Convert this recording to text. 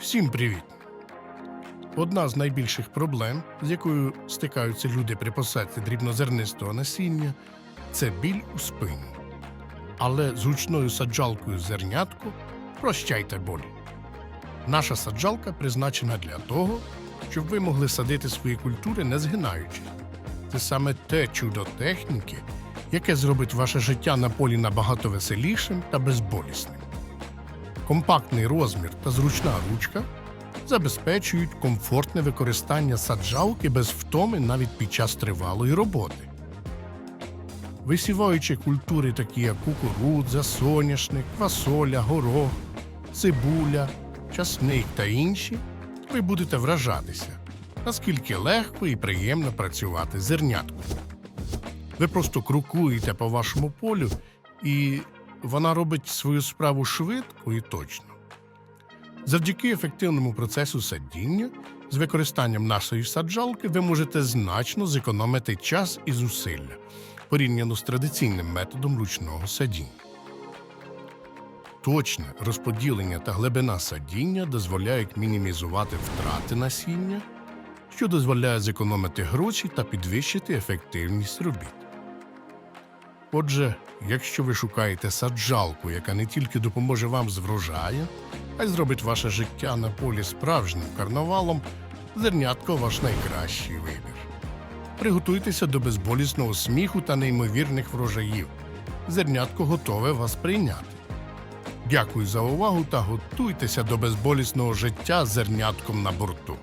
Всім привіт! Одна з найбільших проблем, з якою стикаються люди при посадці дрібнозернистого насіння, це біль у спині. Але з гучною саджалкою зернятку прощайте болі. Наша саджалка призначена для того, щоб ви могли садити свої культури не згинаючись. Це саме те чудо техніки, яке зробить ваше життя на полі набагато веселішим та безболісним. Компактний розмір та зручна ручка забезпечують комфортне використання саджалки без втоми навіть під час тривалої роботи. Висіваючи культури, такі як кукурудза, соняшник, фасоля, горох, цибуля, часник та інші, ви будете вражатися, наскільки легко і приємно працювати зернятком. Ви просто крокуєте по вашому полю, і вона робить свою справу швидко і точно. Завдяки ефективному процесу садіння з використанням нашої саджалки ви можете значно зекономити час і зусилля порівняно з традиційним методом ручного садіння. Точне розподілення та глибина садіння дозволяють мінімізувати втрати насіння, що дозволяє зекономити гроші та підвищити ефективність робіт. Отже, якщо ви шукаєте саджалку, яка не тільки допоможе вам з врожаєм, а й зробить ваше життя на полі справжнім карнавалом, зернятко ваш найкращий вибір. Приготуйтеся до безболісного сміху та неймовірних врожаїв. Зернятко готове вас прийняти. Дякую за увагу та готуйтеся до безболісного життя зернятком на борту.